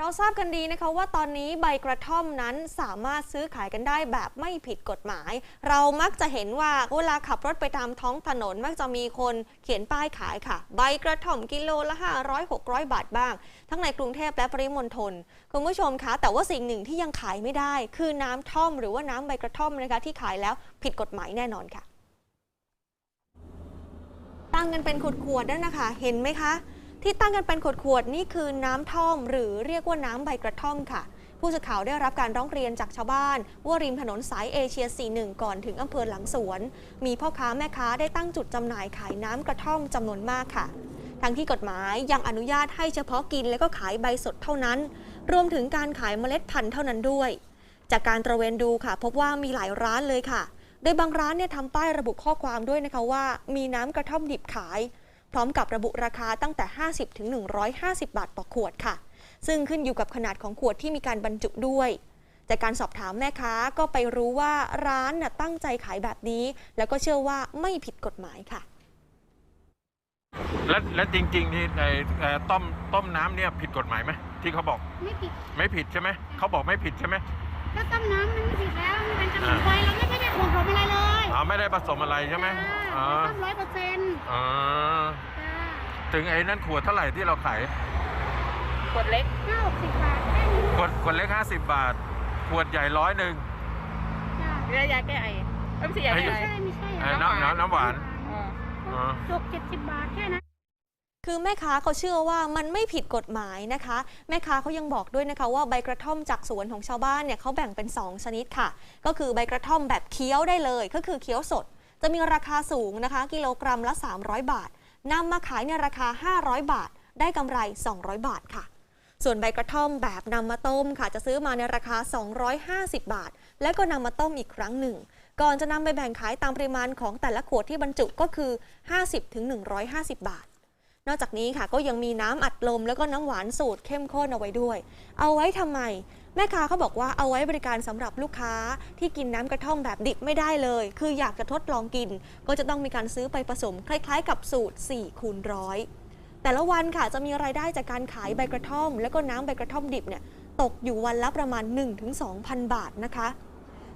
เราทราบกันดีนะคะว่าตอนนี้ใบกระท่อมนั้นสามารถซื้อขายกันได้แบบไม่ผิดกฎหมาย เรามักจะเห็นว่าเวลาขับรถไปตามท้องถนนมักจะมีคนเขียนป้ายขายค่ะ ใบกระท่อมกิโลละ 500 600 บาทบ้าง ทั้งในกรุงเทพและปริมณฑลคุณผู้ชมคะแต่ว่าสิ่งหนึ่งที่ยังขายไม่ได้ คือน้ำท่อมหรือว่าน้ำใบกระท่อมนะคะที่ขายแล้วผิดกฎหมายแน่นอนค่ะ ตั้งกันเป็นขวดๆนั่นนะคะเห็นไหมคะ ที่ตั้งกันเป็นขวดๆนี่คือน้ำท่อม หรือเรียกว่าน้ำใบกระท่อมค่ะ ผู้สื่อข่าวได้รับการร้องเรียนจากชาวบ้าน ว่าริมถนนสายเอเชีย 41 ก่อนถึงอำเภอหลังสวน มีพ่อค้าแม่ค้าได้ตั้งจุดจำหน่ายขายน้ำกระท่อมจำนวนมากค่ะทั้งที่กฎหมายยังอนุญาตให้เฉพาะกินและก็ขายใบสดเท่านั้น รวมถึงการขายเมล็ดพันธุ์เท่านั้นด้วย จากการตระเวนดูค่ะ พบว่ามีหลายร้านเลยค่ะ โดยบางร้านเนี่ยทำป้ายระบุข้อความด้วยนะคะว่า มีน้ำกระท่อมดิบขาย พร้อมกับระบุราคาตั้งแต่ 50 ถึง 150 บาทต่อขวดค่ะ ซึ่งขึ้นอยู่กับขนาดของขวดที่มีการบรรจุด้วย จากการสอบถามแม่ค้าก็ไปรู้ว่าร้านน่ะตั้งใจขายแบบนี้ แล้วก็เชื่อว่าไม่ผิดกฎหมายค่ะ และและจริงๆที่ไอ้เอ่อต้มต้มน้ำเนี่ยผิดกฎหมายไหมที่เขาบอกไม่ผิด ไม่ผิดใช่ไหมเขาบอกไม่ผิดใช่ไหม ถ้าต้มน้ำมันไม่ผิดแล้ว มันเป็นสมุนอ่าไพรเราไม่ไม่ได้ผ อ๋อไม่ได้ผสมอะไรใช่ไหมอ๋อต้มร้อยเปอร์เซ็นต์อ๋อถึงไอ้นั่นขวดเท่าไหร่ที่เราขาย ขวดเล็กห้าหกสิบบาทแค่นี้ขวดขวดเล็ก50บาท ขวดใหญ่ร้อยหนึ่งจ้ะเรียกยาแก้ไอเอ้ยไม่ใช่ยาแก้ไม่ไอใช่ไม่ใช่เอ่อน้ำน้ำน้ำหวานเอออ๋อตกเจ็ดสิบบาทแค่นั้น คือแม่ค้าเขาเชื่อว่ามันไม่ผิดกฎหมายนะคะ แม่ค้าเขายังบอกด้วยนะคะว่าใบกระท่อมจากสวนของชาวบ้านเนี่ยเขาแบ่งเป็น 2 ชนิดค่ะ ก็คือใบกระท่อมแบบเคี้ยวได้เลย ก็คือเคี้ยวสด จะมีราคาสูงนะคะ กิโลกรัมละ 300 บาทนำมาขายในราคา 500 บาท ได้กำไร 200 บาทค่ะ ส่วนใบกระท่อมแบบนำมาต้มค่ะ จะซื้อมาในราคา 250 บาท แล้วก็นำมาต้มอีกครั้งหนึ่ง ก่อนจะนำไปแบ่งขายตามปริมาณของแต่ละขวดที่บรรจุก็คือ 50-150 บาท นอกจากนี้ค่ะก็ยังมีน้ำอัดลมแล้วก็น้ำหวานสูตรเข้มข้นเอาไว้ด้วย เอาไว้ทำไม แม่ค้าเขาบอกว่าเอาไว้บริการสำหรับลูกค้าที่กินน้ำกระท่อมแบบดิบไม่ได้เลย คืออยากจะทดลองกิน ก็จะต้องมีการซื้อไปผสมคล้ายๆ กับสูตร4คูณร้อยแต่ละวันค่ะจะมีรายได้จากการขายใบกระท่อม แล้วก็น้ำใบกระท่อมดิบเนี่ยตกอยู่วันละประมาณ 1-2,000 บาทนะคะ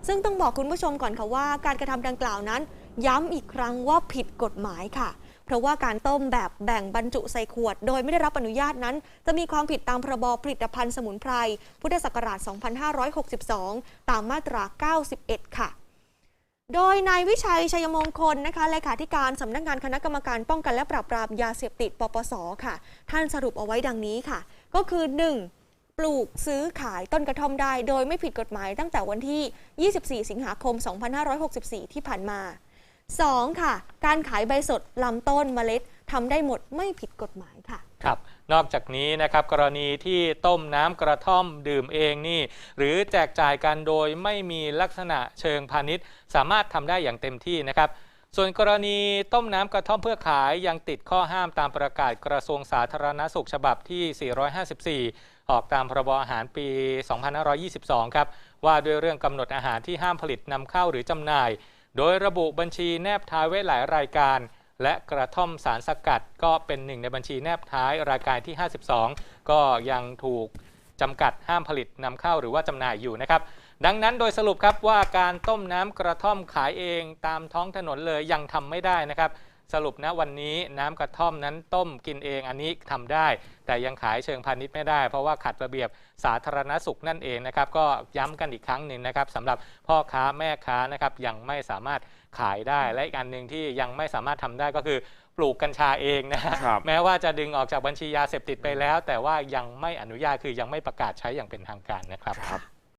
ซึ่งต้องบอกคุณผู้ชมก่อนค่ะว่า การกระทำดังกล่าวนั้น ย้ำอีกครั้งว่าผิดกฎหมายค่ะ เพราะว่าการต้มแบบแบ่งบรรจุใส่ขวด โดยไม่ได้รับอนุญาตนั้น จะมีความผิดตามพรบผลิตภัณฑ์สมุนไพรพุทธศักราช 2562 ตามมาตรา 91 ค่ะโดยนายวิชัยชัยมงคลนะคะเลขาธิการสำนักงานคณะกรรมการป้องกันและปราบปรามยาเสพติดปปสค่ะ ท่านสรุปเอาไว้ดังนี้ค่ะ ก็คือ 1. ปลูกซื้อขายต้นกระท่อมได้ โดยไม่ผิดกฎหมายตั้งแต่วันที่ 24 สิงหาคม 2564 ที่ผ่านมา 2. ค่ะ การขายใบสดลำต้นเมล็ดทำได้หมดไม่ผิดกฎหมายค่ะครับนอกจากนี้นะครับกรณีที่ต้มน้ำกระท่อมดื่มเองนี่ หรือแจกจ่ายกันโดยไม่มีลักษณะเชิงพาณิชย์ สามารถทำได้อย่างเต็มที่นะครับ ส่วนกรณีต้มน้ำกระท่อมเพื่อขายยังติดข้อห้ามตามประกาศกระทรวงสาธารณสุขฉบับที่ 454 ออกตามพรบอาหารปี 2522 ครับว่าด้วยเรื่องกำหนดอาหารที่ห้ามผลิตนำเข้าหรือจำหน่าย โดยระบุบัญชีแนบท้ายไว้หลายรายการ และกระท่อมสารสกัดก็เป็นหนึ่งในบัญชีแนบท้ายรายการที่ 52 ก็ยังถูกจำกัดห้ามผลิตนำเข้าหรือว่าจำหน่ายอยู่นะครับ ดังนั้นโดยสรุปครับว่าการต้มน้ำกระท่อมขายเองตามท้องถนนเลยยังทำไม่ได้นะครับ สรุปนะวันนี้น้ำกระท่อมนั้นต้มกินเองอันนี้ทำได้ แต่ยังขายเชิงพาณิชย์ไม่ได้ เพราะว่าขัดระเบียบสาธารณสุขนั่นเองนะครับก็ย้ำกันอีกครั้งหนึ่งนะครับสำหรับพ่อค้าแม่ค้านะครับยังไม่สามารถขายได้ และอีกอันหนึ่งที่ยังไม่สามารถทำได้ก็คือปลูกกัญชาเองนะฮะครับแม้ว่าจะดึงออกจากบัญชียาเสพติดไปแล้ว แต่ว่ายังไม่อนุญาตคือยังไม่ประกาศใช้อย่างเป็นทางการนะครับ